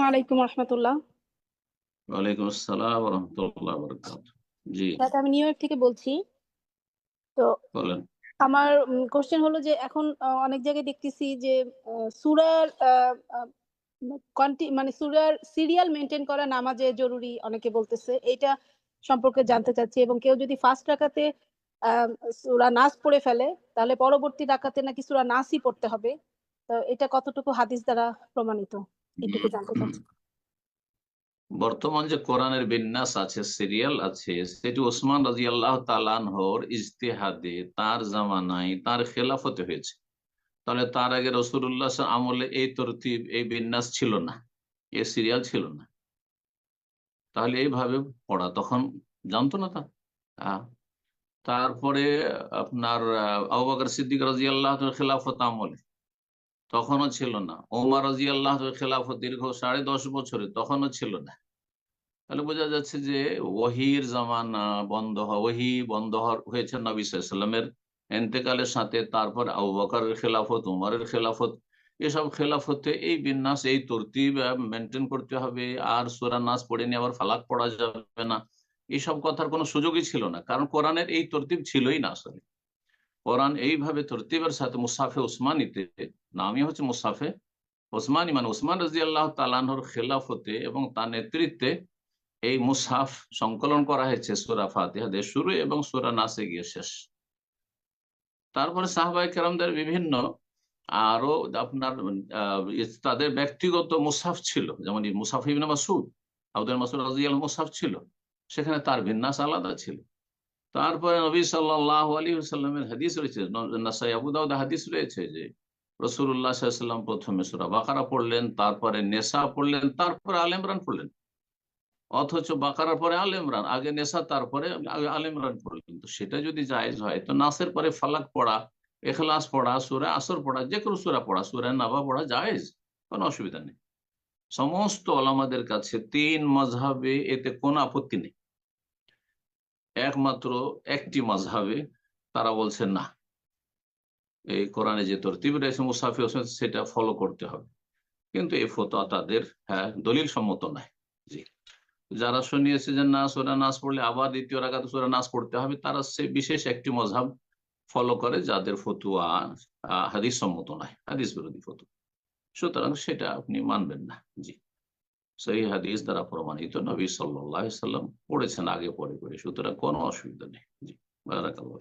আসসালামু আলাইকুম রহমতুল্লাহ। ওয়ালাইকুম আসসালাম রহমতুল্লাহ বরকাত জি। দাদা আমি নিউ ইয়র্ক থেকে বলছি। তো বলেন। আমার কোশ্চেন হলো যে এখন অনেক জায়গায় দেখতেছি যে সূরার মানে সূরার সিরিয়াল মেনটেন করা নামাজে জরুরি অনেকে বলতেছে। এইটা সম্পর্কে জানতে চাচ্ছি এবং কেউ যদি ফার্স্ট রাকাতে সূরা নাস পড়ে ফেলে তাহলে পরবর্তী রাকাতে নাকি সূরা নাসই পড়তে হবে। তো এটা কতটুকু হাদিস দ্বারা প্রমাণিত? এটুকু জানতে চাচ্ছি। বর্তমান যে কোরআনের বিন্যাস আছে সিরিয়াল আছে সেটি ওসমান রাজি আল্লাহ তালানহর ইজতেহাদে তার জামানায় তার খেলাফতে হয়েছে। তাহলে তার আগে রসুল্লাহ আমলে এই তরতিব এই বিন্যাস ছিল না এই সিরিয়াল ছিল না। তাহলে এইভাবে পড়া তখন জানতো না তা? তারপরে আপনার আহ, আবু সিদ্দিক রাজি আল্লাহ খেলাফত আমলে তখনও ছিল না। ওমর রাজি আল্লাহ খেলাফত দীর্ঘ সাড়ে দশ বছরে তখনও ছিল না। তাহলে বোঝা যাচ্ছে যে ওহির জামানা বন্ধ ওহি বন্ধ হয়েছে নবী সাল্লামের এন্তেকালের সাথে। তারপর আবু বকরের খেলাফত, উমরের খেলাফত, এসব খেলাফতে এই বিন্যাস, এই তরতিব মেনটেন করতে হবে। আর সোরা নাচ পড়ে নিয়ে আবার ফালাক পড়া যাবে না। এইসব কথার কোনো সুযোগই ছিল না। কারণ কোরআনের এই তরতিব ছিলই না আসলে। কোরআন এইভাবে তরতিবের সাথে মুসাফে উসমানিতে নামই হচ্ছে মুসাফে ওসমানী মানে ওসমান রাজি আল্লাহ তালানহর খেলাফতে এবং তার নেতৃত্বে এই মুসাফ সংকলন করা হয়েছে সুরা দিয়ে শুরু এবং সুরা নাসে গিয়ে শেষ। তারপরে সাহবাই কেরামদের বিভিন্ন আরও আপনার তাদের ব্যক্তিগত মুসাফ ছিল, যেমন মুসাফ ইবিন মাসুদ আব্দুল মাসুদ রাজিয়াল মুসাফ ছিল, সেখানে তার বিন্যাস আলাদা ছিল। তারপরে নবী সাল্লাহ আলী সাল্লামের হাদিস রয়েছে। নাসাই আবু দাউদ হাদিস রয়েছে যে রসুল্লাহ সাল্লাম প্রথমে সুরা বাকারা পড়লেন, তারপরে নেশা পড়লেন, তারপরে আল ইমরান পড়লেন। অথচ বাকারার পরে আল ইমরান, আগে নেশা তারপরে আল ইমরান পড়লেন। তো সেটা যদি জায়েজ হয়, তো নাসের পরে ফালাক পড়া এখলাস পড়া, সুরা আসর পড়া যে কোনো সুরা পড়া, সুরা নাবা পড়া জায়েজ, কোনো অসুবিধা নেই। সমস্ত ওলামাদের কাছে তিন মজহাবে এতে কোনো আপত্তি নেই। একমাত্র একটি মজহাবে তারা বলছে না। এই কোরআনে যে তরতিব রয়েছে মুসাফি হোসেন, সেটা ফলো করতে হবে। কিন্তু এই ফতোয়া তাদের হ্যাঁ দলিল সম্মত নয়। জি। যারা শুনিয়েছে যে না, সোরা নাচ পড়লে আবার দ্বিতীয় রাগাতে সোরা নাচ পড়তে হবে, তারা সে বিশেষ একটি মজহাব ফলো করে যাদের ফতুয়া হাদিস সম্মত নয়, হাদিস বিরোধী ফতুয়া। সুতরাং সেটা আপনি মানবেন না। জি। সেই হাদিস দ্বারা প্রমাণিত নবী সাল্লাহ সাল্লাম পড়েছেন আগে পরে করে সুতরাং কোনো অসুবিধা নেই জি, বারাকাল্লাহ।